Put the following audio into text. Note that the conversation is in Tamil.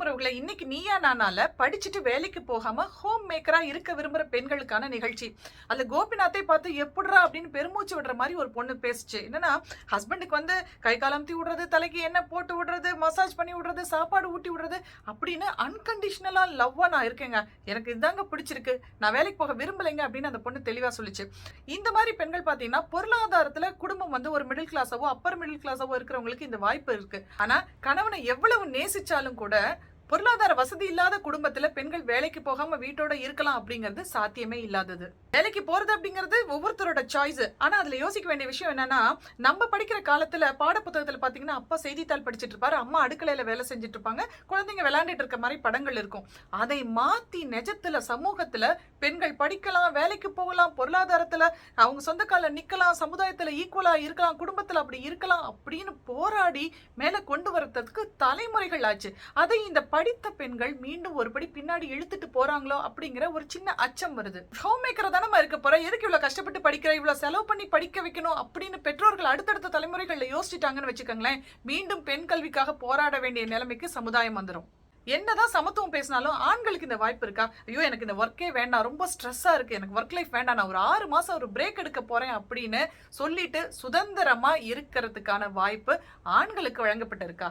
வணக்கம் உறவுகளை இன்னைக்கு நீயா நானால படிச்சுட்டு வேலைக்கு போகாம ஹோம் மேக்கரா இருக்க விரும்புற பெண்களுக்கான நிகழ்ச்சி. அதுல கோபிநாத்தை பார்த்து எப்படிரா அப்படின்னு பெருமூச்சு விடுற மாதிரி ஒரு பொண்ணு பேசுச்சு. என்னன்னா ஹஸ்பண்டுக்கு வந்து கை காலம்த்தி விடுறது தலைக்கு என்ன போட்டு விடுறது மசாஜ் பண்ணி விடுறது சாப்பாடு ஊட்டி விடுறது அப்படின்னு அன்கண்டிஷனலா லவ்வா நான் இருக்கேங்க. எனக்கு இதாங்க பிடிச்சிருக்கு. நான் வேலைக்கு போக விரும்பலைங்க அப்படின்னு அந்த பொண்ணு தெளிவா சொல்லிச்சு. இந்த மாதிரி பெண்கள் பாத்தீங்கன்னா பொருளாதாரத்துல குடும்பம் வந்து ஒரு மிடில் கிளாஸாவோ அப்பர் மிடில் கிளாஸாவோ இருக்கிறவங்களுக்கு இந்த வாய்ப்பு இருக்கு. ஆனா கணவனை எவ்வளவு நேசிச்சாலும் கூட பொருளாதார வசதி இல்லாத குடும்பத்துல பெண்கள் வேலைக்கு போகாம வீட்டோட இருக்கலாம் அப்படிங்கிறது சாத்தியமே இல்லாதது. வேலைக்கு போறது அப்படிங்கிறது ஒவ்வொருத்தரோட சாய்ஸ் ஆனா அதுல யோசிக்க வேண்டிய விஷயம் என்னன்னா நம்ம படிக்கிற காலத்துல பாட புத்தகத்துல பாத்தீங்கன்னா அப்பா செய்தித்தாள் படிச்சிட்டு இருப்பாரு அம்மா அடுக்கலையில வேலை செஞ்சுட்டு இருப்பாங்க குழந்தைங்க விளையாண்டுட்டு இருக்க மாதிரி படங்கள் இருக்கும். அதை மாத்தி நிஜத்துல சமூகத்துல பெண்கள் படிக்கலாம் வேலைக்கு போகலாம் பொருளாதாரத்துல அவங்க சொந்த கால நிக்கலாம் சமுதாயத்துல ஈக்குவலா இருக்கலாம் குடும்பத்துல அப்படி இருக்கலாம் அப்படின்னு போராடி மேல கொண்டு வரதுக்கு தலைமுறைகள் ஆச்சு. அதை இந்த படித்த பெண்கள் மீண்டும் ஒருபடி பின்னாடி இழுத்துட்டு போறாங்களோ அப்படிங்கிற ஒரு சின்ன அச்சம் வருது. ஹோம் மேக்கரை தானே இருக்க போற? எதுக்கு இவ்வளவு கஷ்டப்பட்டு படிக்கிற? இவ்வளவு செலவு பண்ணி படிக்க வைக்கணும் அப்படின்னு பெற்றோர்கள் அடுத்தடுத்த தலைமுறைகள்ல யோசிச்சிட்டாங்கன்னு வச்சுக்கோங்களேன் மீண்டும் பெண் கல்விக்காக போராட வேண்டிய நிலைமைக்கு சமுதாயம் வந்துடும் என்னதான் சமத்துவம் பேசினாலும் ஆண்களுக்கு இந்த வாய்ப்பு இருக்கா? ஐயோ எனக்கு இந்த ஒர்க்கே வேண்டாம் ரொம்ப ஸ்ட்ரெஸ்ஸா இருக்கு. எனக்கு ஒர்க் லைஃப் வேண்டாம் நான் ஒரு ஆறு மாசம் ஒரு பிரேக் எடுக்க போறேன் அப்படின்னு சொல்லிட்டு சுதந்திரமா இருக்கிறதுக்கான வாய்ப்பு ஆண்களுக்கு வழங்கப்பட்டிருக்கா?